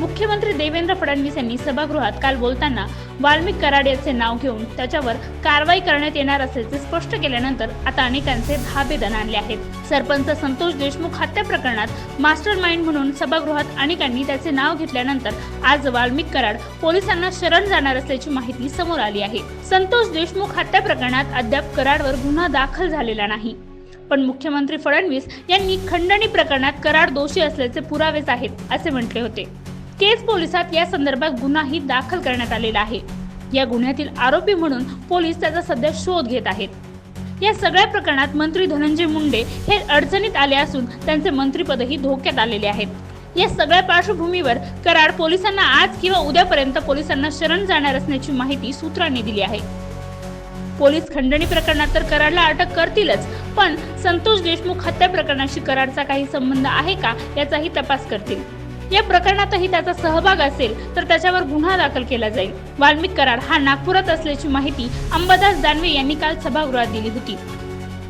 मुख्यमंत्री देवेंद्र फडणवीस यांनी सभागृहात काल बोलताना वाल्मिक कराड याचे नाव घेऊन त्याच्यावर कारवाई करण्यात येणार असल्याचे स्पष्ट केल्यानंतर आता अनेकांचे धाबेदन आणले आहेत. सरपंच संतोष देशमुख हत्या प्रकरणात मास्टर माइंड म्हणून सभागृहात अनेकांनी त्याचे नाव घेतल्यानंतर आज वाल्मिक कराड पोलिसांना शरण जाणार असल्याची माहिती समोर आली आहे. संतोष देशमुख हत्या प्रकरणात अद्याप कराडवर गुन्हा दाखल झालेला नाही. पण मुख्यमंत्री फडणवीस यांनी खंडणी प्रकरणात कराड दोषी असल्याचे पुरावेच आहेत असे म्हटले होते. केज पोलिसात या संदर्भात गुन्हाही दाखल करण्यात आलेला आहे. या गुन्ह्यातील आरोपी म्हणून पोलीस त्याचा सध्या शोध घेत आहेत. या सगळ्या प्रकरणात मंत्री धनंजय मुंडे हे अडचणीत आले असून त्यांचे मंत्रिपदही धोक्यात आलेले आहेत. या सगळ्या पार्श्वभूमीवर कराड पोलिसांना आज किंवा उद्यापर्यंत पोलिसांना शरण जाणार असण्याची माहिती सूत्रांनी दिली आहे. पोलीस खंडणी प्रकरणात तर कराडला अटक करतीलच पण संतोष देशमुख हत्या प्रकरणाशी कराडचा काही संबंध आहे का याचाही तपास करतील. या प्रकरणातही त्याचा सहभाग असेल तर त्याच्यावर गुन्हा दाखल केला जाईल. वाल्मिक कराड हा नागपुरात असल्याची माहिती अंबादास दानवे यांनी काल सभागृहात दिली होती.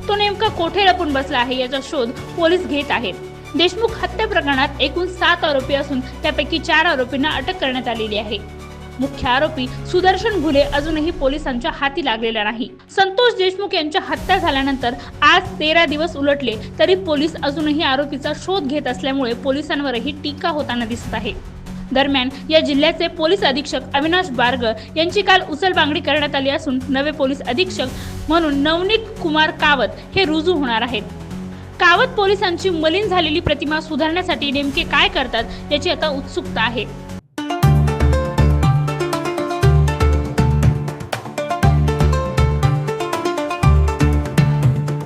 तो नेमका कोठे लपून बसला आहे याचा शोध पोलीस घेत आहेत. देशमुख हत्या प्रकरणात एकूण सात आरोपी असून त्यापैकी चार आरोपींना अटक करण्यात आलेली आहे. मुख्य आरोपी सुदर्शन घुले अजूनही पोलिसांच्या हाती लागलेला नाही. संतोष देशमुख यांच्या हत्या झाल्यानंतर आज तेरा दिवस उलटले तरी पोलीस अजूनही आरोपीचा शोध घेत असल्यामुळे पोलिसांवरही टीका होताना दिसत आहे. दरम्यान या जिल्ह्याचे पोलीस अधीक्षक अविनाश बार्ग यांची काल उचलबांगडी करण्यात आली असून नवे पोलीस अधीक्षक म्हणून नवनीत कुमार कावत हे रुजू होणार आहेत. कावत पोलिसांची मलिन झालेली प्रतिमा सुधारण्यासाठी नेमके काय करतात याची आता उत्सुकता आहे.